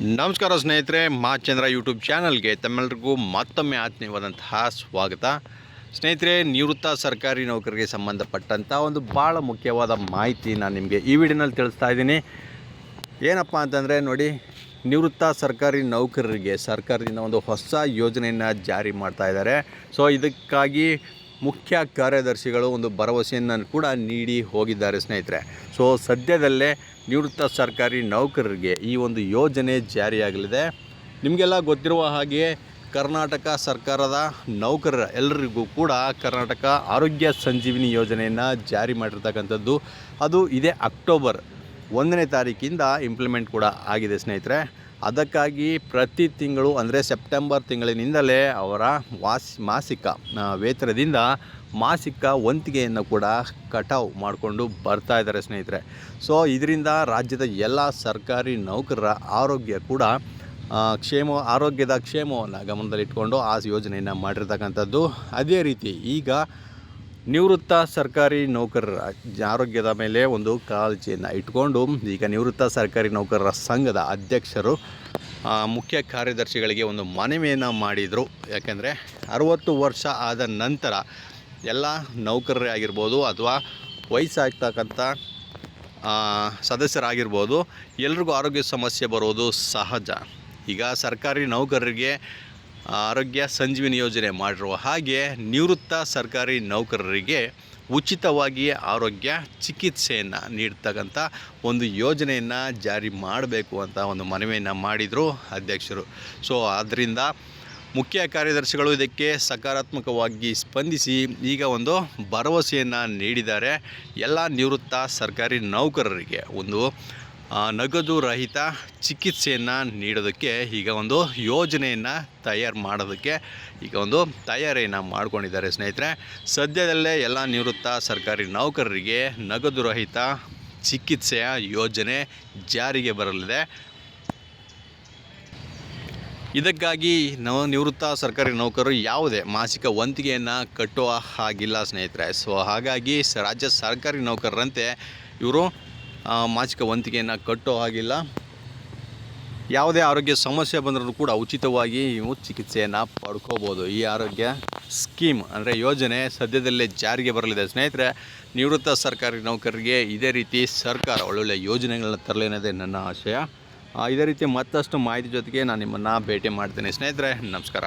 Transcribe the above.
ನಮಸ್ಕಾರ ಸ್ನೇಹಿತರೆ ಮಾಚಂದ್ರ ಯೂಟ್ಯೂಬ್ ಚಾನಲ್ಗೆ ತಮ್ಮೆಲ್ಲರಿಗೂ ಮತ್ತೊಮ್ಮೆ ಆತ್ಮೀಯವಾದಂತಹ ಸ್ವಾಗತ. ಸ್ನೇಹಿತರೆ, ನಿವೃತ್ತ ಸರ್ಕಾರಿ ನೌಕರಿಗೆ ಸಂಬಂಧಪಟ್ಟಂಥ ಒಂದು ಭಾಳ ಮುಖ್ಯವಾದ ಮಾಹಿತಿ ನಾನು ನಿಮಗೆ ಈ ವಿಡಿಯೋನಲ್ಲಿ ತಿಳಿಸ್ತಾ ಇದ್ದೀನಿ. ಏನಪ್ಪ ಅಂತಂದರೆ ನೋಡಿ, ನಿವೃತ್ತ ಸರ್ಕಾರಿ ನೌಕರರಿಗೆ ಸರ್ಕಾರದಿಂದ ಒಂದು ಹೊಸ ಯೋಜನೆಯನ್ನು ಜಾರಿ ಮಾಡ್ತಾ ಇದ್ದಾರೆ. ಸೊ ಇದಕ್ಕಾಗಿ ಮುಖ್ಯ ಕಾರ್ಯದರ್ಶಿಗಳು ಒಂದು ಭರವಸೆಯನ್ನು ಕೂಡ ನೀಡಿ ಹೋಗಿದ್ದಾರೆ ಸ್ನೇಹಿತರೆ. ಸೊ ಸದ್ಯದಲ್ಲೇ ನಿವೃತ್ತ ಸರ್ಕಾರಿ ನೌಕರರಿಗೆ ಈ ಒಂದು ಯೋಜನೆ ಜಾರಿಯಾಗಲಿದೆ. ನಿಮಗೆಲ್ಲ ಗೊತ್ತಿರುವ ಹಾಗೆ ಕರ್ನಾಟಕ ಸರ್ಕಾರದ ನೌಕರರ ಎಲ್ಲರಿಗೂ ಕೂಡ ಕರ್ನಾಟಕ ಆರೋಗ್ಯ ಸಂಜೀವಿನಿ ಯೋಜನೆಯನ್ನು ಜಾರಿ ಮಾಡಿರ್ತಕ್ಕಂಥದ್ದು. ಅದು ಇದೇ ಅಕ್ಟೋಬರ್ ಒಂದನೇ ತಾರೀಕಿಂದ ಇಂಪ್ಲಿಮೆಂಟ್ ಕೂಡ ಆಗಿದೆ ಸ್ನೇಹಿತರೆ. ಅದಕ್ಕಾಗಿ ಪ್ರತಿ ತಿಂಗಳು, ಅಂದರೆ ಸೆಪ್ಟೆಂಬರ್ ತಿಂಗಳಿನಿಂದಲೇ ಅವರ ವಾಸ್, ಮಾಸಿಕ ವೇತನದಿಂದ ಮಾಸಿಕ ವಂತಿಗೆಯನ್ನು ಕೂಡ ಕಟಾವು ಮಾಡಿಕೊಂಡು ಬರ್ತಾ ಇದ್ದಾರೆ ಸ್ನೇಹಿತರೆ. ಸೊ, ಇದರಿಂದ ರಾಜ್ಯದ ಎಲ್ಲ ಸರ್ಕಾರಿ ನೌಕರರ ಆರೋಗ್ಯ ಕೂಡ ಕ್ಷೇಮ, ಆರೋಗ್ಯದ ಕ್ಷೇಮವನ್ನು ಗಮನದಲ್ಲಿಟ್ಕೊಂಡು ಆ ಯೋಜನೆಯನ್ನು ಮಾಡಿರ್ತಕ್ಕಂಥದ್ದು. ಅದೇ ರೀತಿ ಈಗ ನಿವೃತ್ತ ಸರ್ಕಾರಿ ನೌಕರರ ಆರೋಗ್ಯದ ಮೇಲೆ ಒಂದು ಕಾಳಜಿಯನ್ನು ಇಟ್ಕೊಂಡು ಈಗ ನಿವೃತ್ತ ಸರ್ಕಾರಿ ನೌಕರರ ಸಂಘದ ಅಧ್ಯಕ್ಷರು ಮುಖ್ಯ ಕಾರ್ಯದರ್ಶಿಗಳಿಗೆ ಒಂದು ಮನವಿಯನ್ನು ಮಾಡಿದರು. ಯಾಕೆಂದರೆ ಅರುವತ್ತು ವರ್ಷ ಆದ ನಂತರ ಎಲ್ಲ ನೌಕರರೇ ಆಗಿರ್ಬೋದು ಅಥವಾ ವಯಸ್ಸಾಗ್ತಕ್ಕಂಥ ಸದಸ್ಯರಾಗಿರ್ಬೋದು, ಎಲ್ರಿಗೂ ಆರೋಗ್ಯ ಸಮಸ್ಯೆ ಬರೋದು ಸಹಜ. ಈಗ ಸರ್ಕಾರಿ ನೌಕರರಿಗೆ ಆರೋಗ್ಯ ಸಂಜೀವಿನಿ ಯೋಜನೆ ಮಾಡಿರುವ ಹಾಗೆ ನಿವೃತ್ತ ಸರ್ಕಾರಿ ನೌಕರರಿಗೆ ಉಚಿತವಾಗಿ ಆರೋಗ್ಯ ಚಿಕಿತ್ಸೆಯನ್ನು ನೀಡ್ತಕ್ಕಂಥ ಒಂದು ಯೋಜನೆಯನ್ನು ಜಾರಿ ಮಾಡಬೇಕು ಅಂತ ಒಂದು ಮನವಿಯನ್ನು ಮಾಡಿದರು ಅಧ್ಯಕ್ಷರು. ಸೊ ಆದ್ದರಿಂದ ಮುಖ್ಯ ಕಾರ್ಯದರ್ಶಿಗಳು ಇದಕ್ಕೆ ಸಕಾರಾತ್ಮಕವಾಗಿ ಸ್ಪಂದಿಸಿ ಈಗ ಒಂದು ಭರವಸೆಯನ್ನು ನೀಡಿದ್ದಾರೆ. ಎಲ್ಲ ನಿವೃತ್ತ ಸರ್ಕಾರಿ ನೌಕರರಿಗೆ ಒಂದು ನಗದು ರಹಿತ ಚಿಕಿತ್ಸೆಯನ್ನು ನೀಡೋದಕ್ಕೆ ಈಗ ಒಂದು ಯೋಜನೆಯನ್ನು ತಯಾರು ಮಾಡೋದಕ್ಕೆ ಈಗ ಒಂದು ತಯಾರಿಯನ್ನು ಮಾಡ್ಕೊಂಡಿದ್ದಾರೆ ಸ್ನೇಹಿತರೆ. ಸದ್ಯದಲ್ಲೇ ಎಲ್ಲ ನಿವೃತ್ತ ಸರ್ಕಾರಿ ನೌಕರರಿಗೆ ನಗದು ರಹಿತ ಚಿಕಿತ್ಸೆಯ ಯೋಜನೆ ಜಾರಿಗೆ ಬರಲಿದೆ. ಇದಕ್ಕಾಗಿ ನವ ನಿವೃತ್ತ ಸರ್ಕಾರಿ ನೌಕರರು ಯಾವುದೇ ಮಾಸಿಕ ವಂತಿಗೆಯನ್ನು ಕಟ್ಟುವ ಹಾಗಿಲ್ಲ ಸ್ನೇಹಿತರೆ. ಸೊ ಹಾಗಾಗಿ ರಾಜ್ಯ ಸರ್ಕಾರಿ ನೌಕರರಂತೆ ಇವರು ಮಾಸಿಕ ವಂತಿಗೆಯನ್ನು ಕಟ್ಟೋ ಹಾಗಿಲ್ಲ. ಯಾವುದೇ ಆರೋಗ್ಯ ಸಮಸ್ಯೆ ಬಂದರೂ ಕೂಡ ಉಚಿತವಾಗಿ ನೀವು ಚಿಕಿತ್ಸೆಯನ್ನು ಪಡ್ಕೋಬೋದು. ಈ ಆರೋಗ್ಯ ಸ್ಕೀಮ್ ಅಂದರೆ ಯೋಜನೆ ಸದ್ಯದಲ್ಲೇ ಜಾರಿಗೆ ಬರಲಿದೆ. ಸ್ನೇಹಿತರೆ, ನಿವೃತ್ತ ಸರ್ಕಾರಿ ನೌಕರರಿಗೆ ಇದೇ ರೀತಿ ಸರ್ಕಾರ ಒಳ್ಳೊಳ್ಳೆ ಯೋಜನೆಗಳನ್ನ ತರಲಿ ಅನ್ನೋದೇ ನನ್ನ ಆಶಯ. ಇದೇ ರೀತಿ ಮತ್ತಷ್ಟು ಮಾಹಿತಿ ಜೊತೆಗೆ ನಾನು ನಿಮ್ಮನ್ನು ಭೇಟಿ ಮಾಡ್ತೇನೆ. ಸ್ನೇಹಿತರೆ, ನಮಸ್ಕಾರ.